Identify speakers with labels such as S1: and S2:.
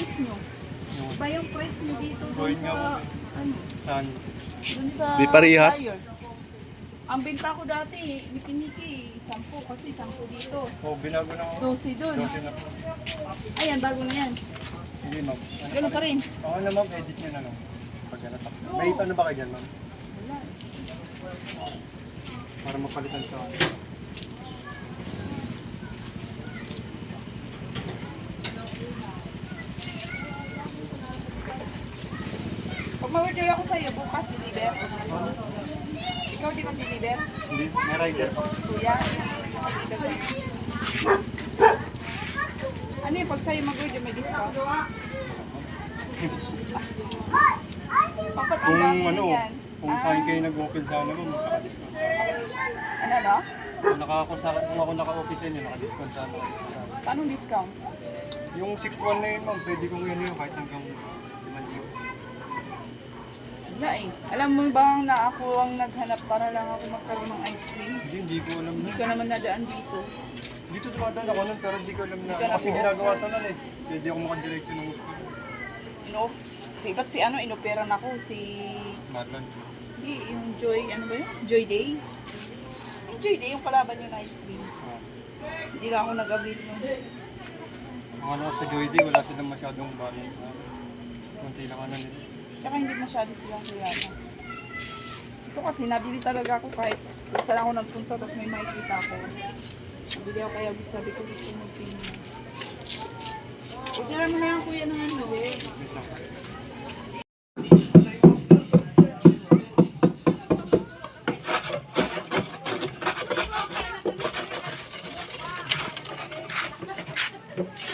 S1: price nyo.
S2: Yung
S1: Iba yung price nyo dito dun sa, ano,
S2: saan?
S1: dun sa
S3: Di parehas?
S1: buyers. Ang benta ko dati, niki-niki, 10 kasi 10 dito.
S2: Oh, binago na ako.
S1: 12 dun.
S2: Na po.
S1: Ayan, bago na yan.
S2: Hindi, ma'am. Ano
S1: Ganun pa rin.
S2: Oo na, ma'am. Edit nyo na lang. Pag ano, tap- May ano ba kayo dyan, ma'am?
S1: Wala.
S2: Para mapalitan sa akin.
S1: Ma-order ako sa'yo, bukas deliver. Ikaw di mag-deliver?
S2: Hindi, may rider pa.
S1: Kuya. Ano yung pag sa'yo mag-order, may discount? Papat
S2: Kung ano, kung saan kayo nag-open sana, ma'am, naka-discount sana.
S1: Ano, no?
S2: Kung, nakako sa, kung ako naka-office sa inyo, naka-discount sana.
S1: Paano discount?
S2: Yung 6-1 na yun, ma'am, pwede kong yun yun kahit hanggang 5,000.
S1: Wala eh. Alam mo bang na ako ang naghanap para lang ako magkaroon ng ice cream?
S2: Hindi, hindi ko alam
S1: Hindi
S2: na.
S1: ka naman nadaan dito.
S2: Dito dumadaan ako nun, pero hindi ko alam na.
S1: Hindi ka
S2: Kasi
S1: na-
S2: ginagawa ito nun eh. Pwede ako makadirekto ng gusto ko.
S1: Ino, si, ba't si ano, inoperan ako, si,
S2: Marlon.
S1: hindi, yung Joy, ano ba yun? Joy Day? Yung Joy Day, yung palaban yung ice cream.
S2: Ah.
S1: Hindi lang ako nag-avail nun.
S2: Ang ano sa Joy Day, wala silang masyadong balance. Ah. Kunti lang ano nila.
S1: Tsaka hindi masyado silang kayama. Ito kasi, nabili talaga ako kahit isa lang ako nagpunta, tapos may makikita ako. Nabili ako kaya gusto sabi ko gusto mo tingin. Pagkira mo na yan, kuya, ng ano eh.
S2: Thank you.